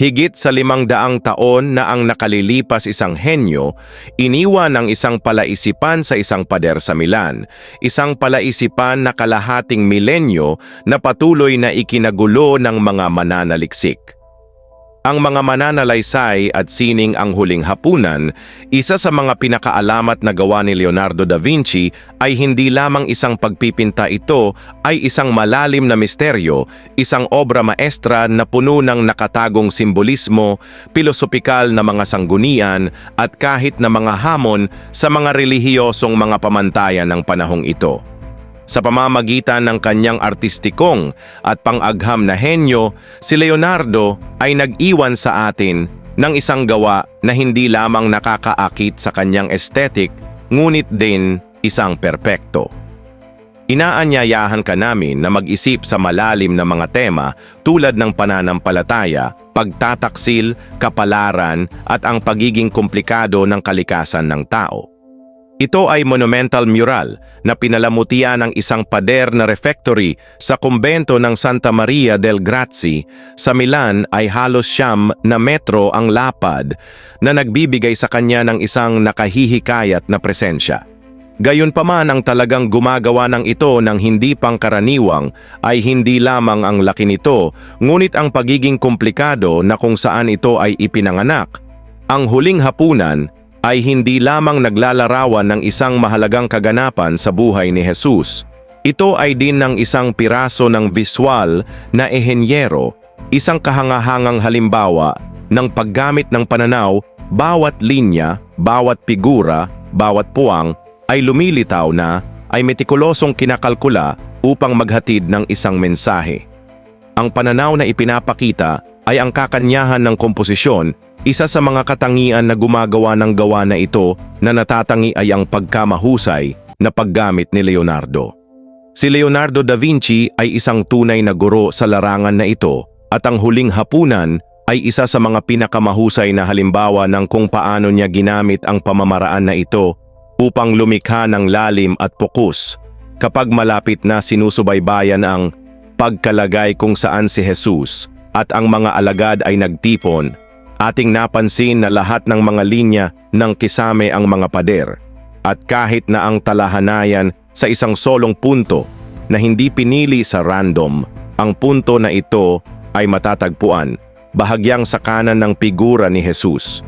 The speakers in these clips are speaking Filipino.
Higit sa limang daang taon na ang nakalilipas isang henyo, iniwan ang isang palaisipan sa isang pader sa Milan, isang palaisipan na kalahating milenyo na patuloy na ikinagulo ng mga mananaliksik. Ang mga mananalaysay at sining ang huling hapunan, isa sa mga pinakaalamat na gawa ni Leonardo da Vinci ay hindi lamang isang pagpipinta ito ay isang malalim na misteryo, isang obra maestra na puno ng nakatagong simbolismo, pilosopikal na mga sanggunian at kahit na mga hamon sa mga relihiyosong mga pamantayan ng panahong ito. Sa pamamagitan ng kanyang artistikong at pang-agham na henyo, si Leonardo ay nag-iwan sa atin ng isang gawa na hindi lamang nakakaakit sa kanyang aesthetic, ngunit din isang perpekto. Inaanyayahan ka namin na mag-isip sa malalim na mga tema tulad ng pananampalataya, pagtataksil, kapalaran at ang pagiging komplikado ng kalikasan ng tao. Ito ay monumental mural na pinalamutian ng isang pader na refectory sa kumbento ng Santa Maria del Grazi. Sa Milan ay halos siyam na metro ang lapad na nagbibigay sa kanya ng isang nakahihikayat na presensya. Gayunpaman ang talagang gumagawa ng ito ng hindi pangkaraniwang ay hindi lamang ang laki nito, ngunit ang pagiging komplikado na kung saan ito ay ipinanganak. Ang huling hapunan ay hindi lamang naglalarawan ng isang mahalagang kaganapan sa buhay ni Jesus. Ito ay din ng isang piraso ng visual na ehenyero, isang kahangahangang halimbawa ng paggamit ng pananaw, bawat linya, bawat figura, bawat puwang ay lumilitaw na ay metikulosong kinakalkula upang maghatid ng isang mensahe. Ang pananaw na ipinapakita ay ang kakanyahan ng komposisyon isa sa mga katangian na gumagawa ng gawa na ito na natatangi ay ang pagkamahusay na paggamit ni Leonardo. Si Leonardo da Vinci ay isang tunay na guro sa larangan na ito at ang huling hapunan ay isa sa mga pinakamahusay na halimbawa ng kung paano niya ginamit ang pamamaraan na ito upang lumikha ng lalim at pokus kapag malapit na sinusubaybayan ang pagkalagay kung saan si Jesus at ang mga alagad ay nagtipon Ating napansin na lahat ng mga linya ng kisame ang mga pader at kahit na ang talahanayan sa isang solong punto na hindi pinili sa random, ang punto na ito ay matatagpuan bahagyang sa kanan ng figura ni Jesus.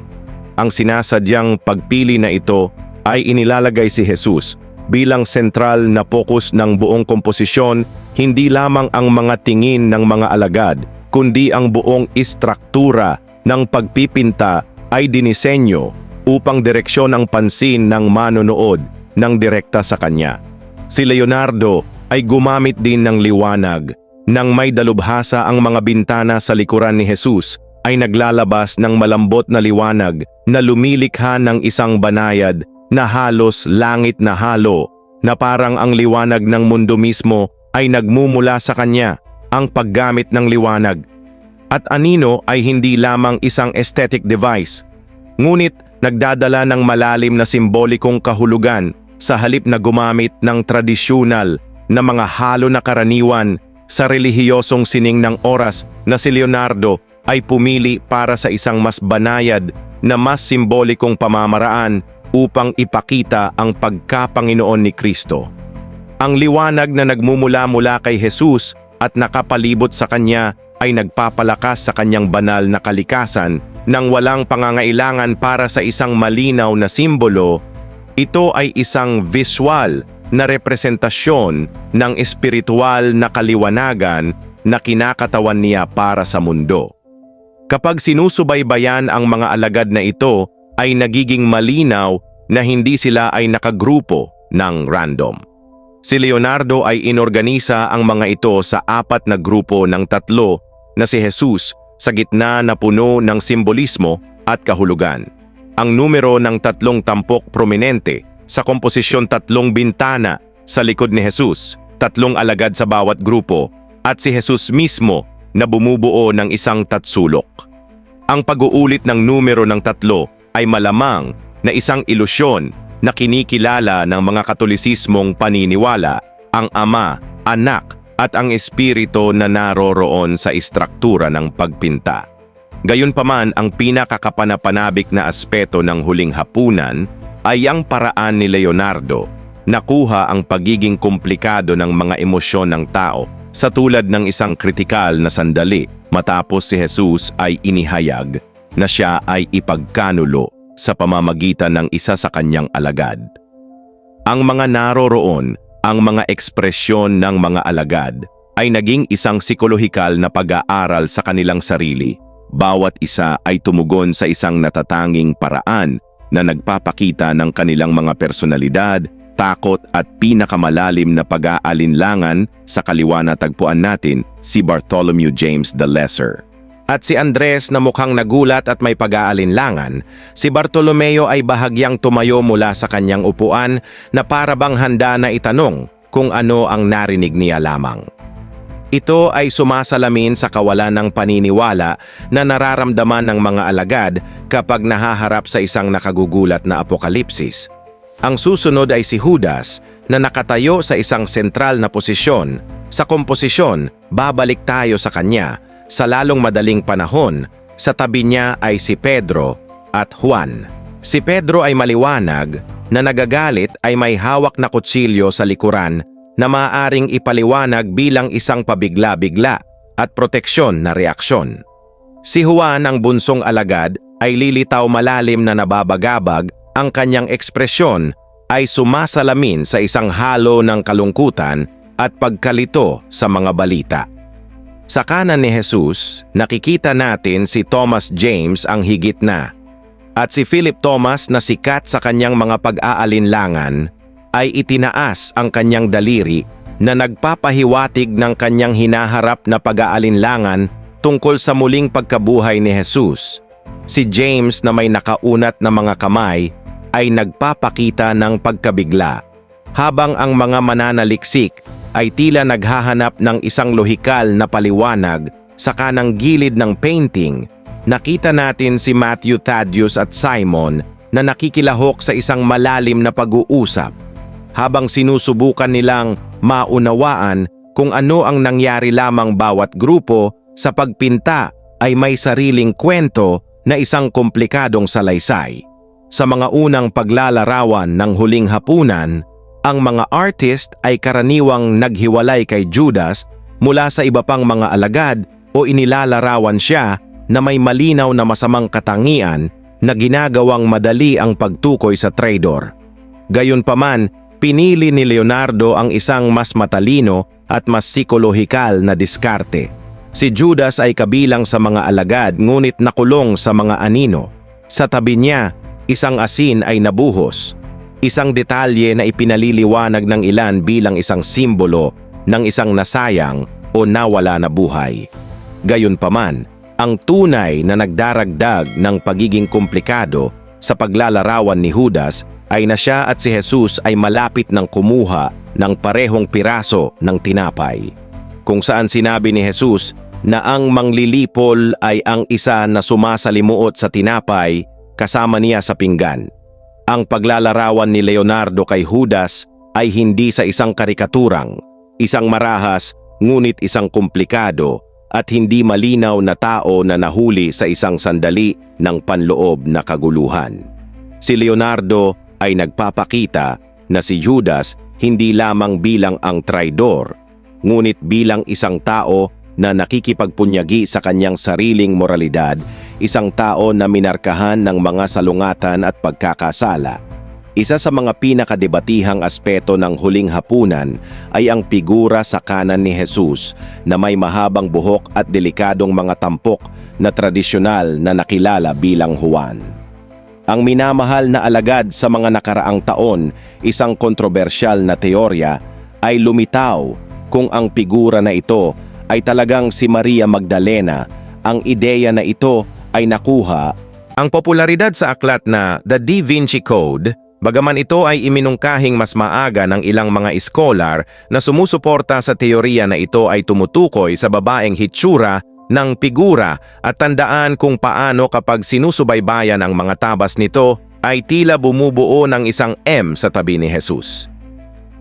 Ang sinasadyang pagpili na ito ay inilalagay si Jesus bilang sentral na pokus ng buong komposisyon hindi lamang ang mga tingin ng mga alagad kundi ang buong istruktura ng pagpipinta ay dinisenyo upang direksyon ang pansin ng manonood ng direkta sa kanya. Si Leonardo ay gumamit din ng liwanag. Nang may dalubhasa ang mga bintana sa likuran ni Jesus, ay naglalabas ng malambot na liwanag na lumilikha ng isang banayad na halos langit na halo, na parang ang liwanag ng mundo mismo ay nagmumula sa kanya. Ang paggamit ng liwanag at anino ay hindi lamang isang aesthetic device, ngunit nagdadala ng malalim na simbolikong kahulugan sa halip na gumamit ng tradisyonal na mga halo na karaniwan sa relihiyosong sining ng oras na si Leonardo ay pumili para sa isang mas banayad na mas simbolikong pamamaraan upang ipakita ang pagkapanginoon ni Kristo. Ang liwanag na nagmumula-mula kay Jesus at nakapalibot sa kanya ay nagpapalakas sa kanyang banal na kalikasan nang walang pangangailangan para sa isang malinaw na simbolo, ito ay isang visual na representasyon ng espiritual na kaliwanagan na kinakatawan niya para sa mundo. Kapag sinusubaybayan ang mga alagad na ito, ay nagiging malinaw na hindi sila ay nakagrupo ng random. Si Leonardo ay inorganisa ang mga ito sa apat na grupo ng tatlo na si Jesus sa gitna na puno ng simbolismo at kahulugan. Ang numero ng tatlong tampok prominente sa komposisyon tatlong bintana sa likod ni Jesus, tatlong alagad sa bawat grupo, at si Jesus mismo na bumubuo ng isang tatsulok. Ang pag-uulit ng numero ng tatlo ay malamang na isang ilusyon na kinikilala ng mga katolisismong paniniwala, ang Ama, Anak at ang espiritu na naroroon sa istruktura ng pagpinta. Gayunpaman ang pinakakapanapanabik na aspeto ng huling hapunan ay ang paraan ni Leonardo nakuha ang pagiging komplikado ng mga emosyon ng tao sa tulad ng isang kritikal na sandali matapos si Jesus ay inihayag na siya ay ipagkanulo sa pamamagitan ng isa sa kanyang alagad. Ang mga naroroon, ang mga ekspresyon ng mga alagad, ay naging isang psikolohikal na pag-aaral sa kanilang sarili. Bawat isa ay tumugon sa isang natatanging paraan na nagpapakita ng kanilang mga personalidad, takot at pinakamalalim na pag-aalinlangan sa kaliwa na tagpuan natin si Bartholomew James the Lesser. At si Andres na mukhang nagulat at may pag-aalinlangan, si Bartolomeo ay bahagyang tumayo mula sa kanyang upuan na para bang handa na itanong kung ano ang narinig niya lamang. Ito ay sumasalamin sa kawalan ng paniniwala na nararamdaman ng mga alagad kapag nahaharap sa isang nakagugulat na apokalipsis. Ang susunod ay si Judas na nakatayo sa isang sentral na posisyon. Sa komposisyon, babalik tayo sa kanya. Sa lalong madaling panahon, sa tabi niya ay si Pedro at Juan. Si Pedro ay maliwanag na nagagalit ay may hawak na kutsilyo sa likuran na maaaring ipaliwanag bilang isang pabigla-bigla at proteksyon na reaksyon. Si Juan ang bunsong alagad ay lilitaw malalim na nababagabag ang kanyang ekspresyon ay sumasalamin sa isang halo ng kalungkutan at pagkalito sa mga balita. Sa kanan ni Jesus, nakikita natin si Thomas James ang higit na at si Philip Thomas na sikat sa kanyang mga pag-aalinlangan ay itinaas ang kanyang daliri na nagpapahiwatig ng kanyang hinaharap na pag-aalinlangan tungkol sa muling pagkabuhay ni Jesus. Si James na may nakaunat na mga kamay ay nagpapakita ng pagkabigla, habang ang mga mananaliksik ay tila naghahanap ng isang lohikal na paliwanag sa kanang gilid ng painting, nakita natin si Matthew Thaddeus at Simon na nakikilahok sa isang malalim na pag-uusap habang sinusubukan nilang maunawaan kung ano ang nangyari lamang bawat grupo sa pagpinta ay may sariling kwento na isang komplikadong salaysay. Sa mga unang paglalarawan ng huling hapunan, ang mga artist ay karaniwang naghiwalay kay Judas mula sa iba pang mga alagad o inilalarawan siya na may malinaw na masamang katangian na ginagawang madali ang pagtukoy sa traidor. Gayunpaman, pinili ni Leonardo ang isang mas matalino at mas psikolohikal na diskarte. Si Judas ay kabilang sa mga alagad ngunit nakulong sa mga anino. Sa tabi niya isang asin ay nabuhos. Isang detalye na ipinaliliwanag ng ilan bilang isang simbolo ng isang nasayang o nawala na buhay. Gayunpaman, ang tunay na nagdaragdag ng pagiging komplikado sa paglalarawan ni Judas ay na siya at si Jesus ay malapit ng kumuha ng parehong piraso ng tinapay. Kung saan sinabi ni Jesus na ang manglilipol ay ang isa na sumasalimuot sa tinapay kasama niya sa pinggan. Ang paglalarawan ni Leonardo kay Judas ay hindi sa isang karikaturang, isang marahas ngunit isang komplikado at hindi malinaw na tao na nahuli sa isang sandali ng panloob na kaguluhan. Si Leonardo ay nagpapakita na si Judas hindi lamang bilang ang traidor, ngunit bilang isang tao na nakikipagpunyagi sa kanyang sariling moralidad isang tao na minarkahan ng mga salungatan at pagkakasala. Isa sa mga pinakadebatihang aspeto ng huling hapunan ay ang figura sa kanan ni Jesus na may mahabang buhok at delikadong mga tampok na tradisyonal na nakilala bilang Juan. Ang minamahal na alagad sa mga nakaraang taon, isang kontrobersyal na teorya, ay lumitaw kung ang figura na ito ay talagang si Maria Magdalena. Ang ideya na ito ay nakuha ang popularidad sa aklat na The Da Vinci Code, bagaman ito ay iminungkahing mas maaga ng ilang mga iskolar na sumusuporta sa teorya na ito ay tumutukoy sa babaeng hitsura ng figura at tandaan kung paano kapag sinusubaybayan ang mga tabas nito ay tila bumubuo ng isang M sa tabi ni Jesus.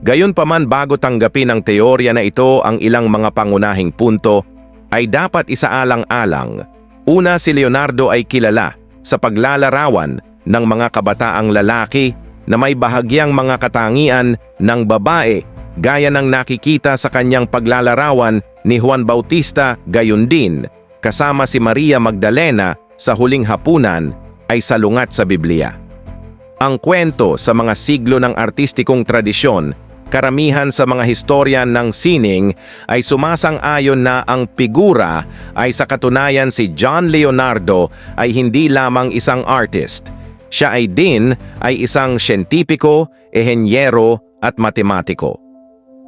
Gayunpaman bago tanggapin ang teorya na ito ang ilang mga pangunahing punto ay dapat isaalang-alang Una si Leonardo ay kilala sa paglalarawan ng mga kabataang lalaki na may bahagyang mga katangian ng babae gaya ng nakikita sa kanyang paglalarawan ni Juan Bautista gayon din kasama si Maria Magdalena sa huling hapunan ay salungat sa Biblia. Ang kwento sa mga siglo ng artistikong tradisyon, karamihan sa mga historian ng sining ay sumasang-ayon na ang figura ay sa katunayan si John Leonardo ay hindi lamang isang artist. Siya ay din ay isang siyentipiko, ehenyero at matematiko.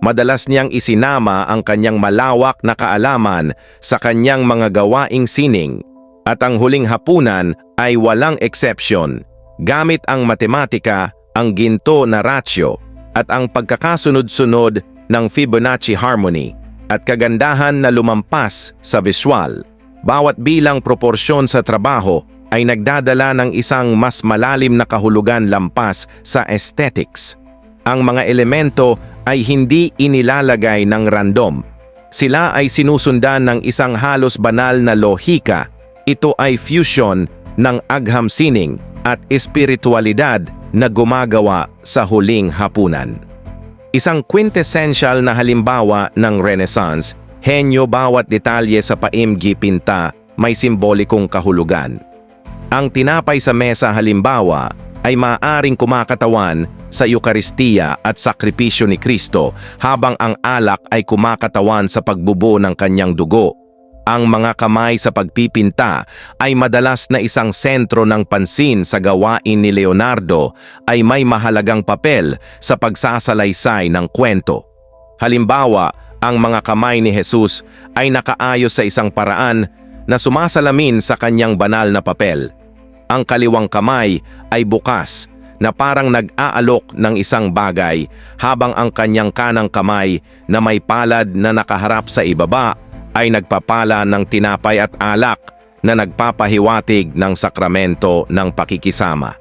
Madalas niyang isinama ang kanyang malawak na kaalaman sa kanyang mga gawaing sining at ang huling hapunan ay walang exception gamit ang matematika, ang ginto na ratio at ang pagkakasunod-sunod ng Fibonacci harmony at kagandahan na lumampas sa visual. Bawat bilang proporsyon sa trabaho ay nagdadala ng isang mas malalim na kahulugan lampas sa aesthetics. Ang mga elemento ay hindi inilalagay ng random. Sila ay sinusundan ng isang halos banal na lohika. Ito ay fusion ng agham sining at espiritualidad na gumagawa sa huling hapunan. Isang quintessential na halimbawa ng Renaissance, henyo bawat detalye sa paimgi pinta may simbolikong kahulugan. Ang tinapay sa mesa halimbawa ay maaring kumakatawan sa Eukaristiya at sakripisyo ni Kristo habang ang alak ay kumakatawan sa pagbubo ng kanyang dugo ang mga kamay sa pagpipinta ay madalas na isang sentro ng pansin sa gawain ni Leonardo ay may mahalagang papel sa pagsasalaysay ng kwento. Halimbawa, ang mga kamay ni Jesus ay nakaayos sa isang paraan na sumasalamin sa kanyang banal na papel. Ang kaliwang kamay ay bukas na parang nag-aalok ng isang bagay habang ang kanyang kanang kamay na may palad na nakaharap sa ibaba ay nagpapala ng tinapay at alak na nagpapahiwatig ng sakramento ng pakikisama.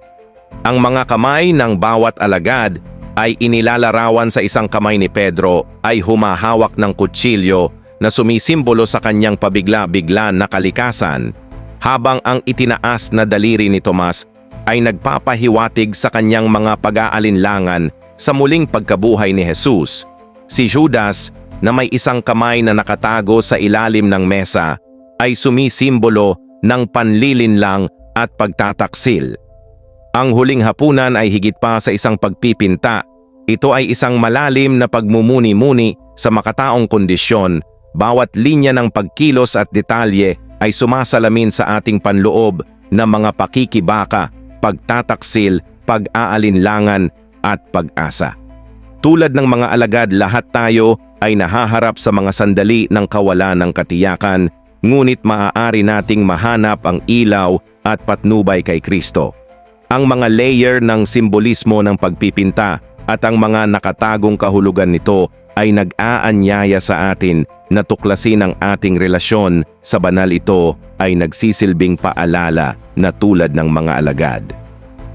Ang mga kamay ng bawat alagad ay inilalarawan sa isang kamay ni Pedro ay humahawak ng kutsilyo na sumisimbolo sa kanyang pabigla-bigla na kalikasan, habang ang itinaas na daliri ni Tomas ay nagpapahiwatig sa kanyang mga pag-aalinlangan sa muling pagkabuhay ni Jesus. Si Judas na may isang kamay na nakatago sa ilalim ng mesa ay sumisimbolo ng panlilinlang at pagtataksil. Ang huling hapunan ay higit pa sa isang pagpipinta. Ito ay isang malalim na pagmumuni-muni sa makataong kondisyon. Bawat linya ng pagkilos at detalye ay sumasalamin sa ating panloob ng mga pakikibaka, pagtataksil, pag-aalinlangan at pag-asa. Tulad ng mga alagad lahat tayo ay nahaharap sa mga sandali ng kawalan ng katiyakan, ngunit maaari nating mahanap ang ilaw at patnubay kay Kristo. Ang mga layer ng simbolismo ng pagpipinta at ang mga nakatagong kahulugan nito ay nag-aanyaya sa atin na tuklasin ang ating relasyon sa banal ito ay nagsisilbing paalala na tulad ng mga alagad.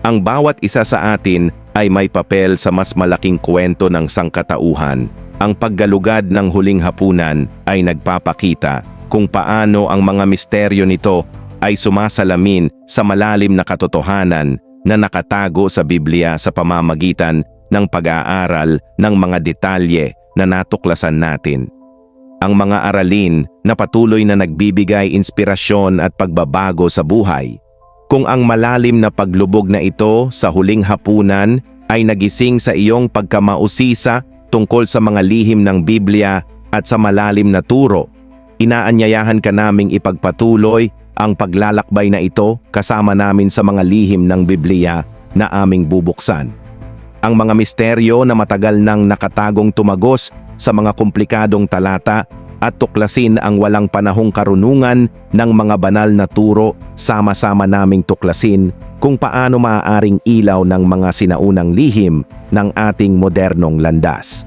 Ang bawat isa sa atin ay may papel sa mas malaking kwento ng sangkatauhan ang paggalugad ng huling hapunan ay nagpapakita kung paano ang mga misteryo nito ay sumasalamin sa malalim na katotohanan na nakatago sa Biblia sa pamamagitan ng pag-aaral ng mga detalye na natuklasan natin. Ang mga aralin na patuloy na nagbibigay inspirasyon at pagbabago sa buhay. Kung ang malalim na paglubog na ito sa huling hapunan ay nagising sa iyong pagkamausisa tungkol sa mga lihim ng Biblia at sa malalim na turo. Inaanyayahan ka naming ipagpatuloy ang paglalakbay na ito kasama namin sa mga lihim ng Biblia na aming bubuksan. Ang mga misteryo na matagal nang nakatagong tumagos sa mga komplikadong talata at tuklasin ang walang panahong karunungan ng mga banal na turo, sama-sama naming tuklasin kung paano maaaring ilaw ng mga sinaunang lihim ng ating modernong landas.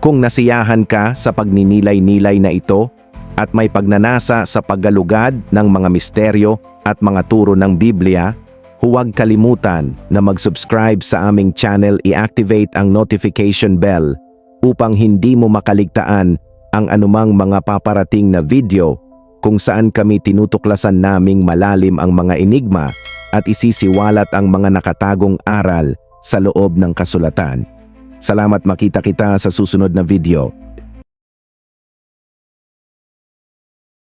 Kung nasiyahan ka sa pagninilay-nilay na ito at may pagnanasa sa paggalugad ng mga misteryo at mga turo ng Biblia, huwag kalimutan na mag-subscribe sa aming channel i-activate ang notification bell upang hindi mo makaligtaan ang anumang mga paparating na video kung saan kami tinutuklasan naming malalim ang mga enigma at isisiwalat ang mga nakatagong aral sa loob ng kasulatan. Salamat makita kita sa susunod na video.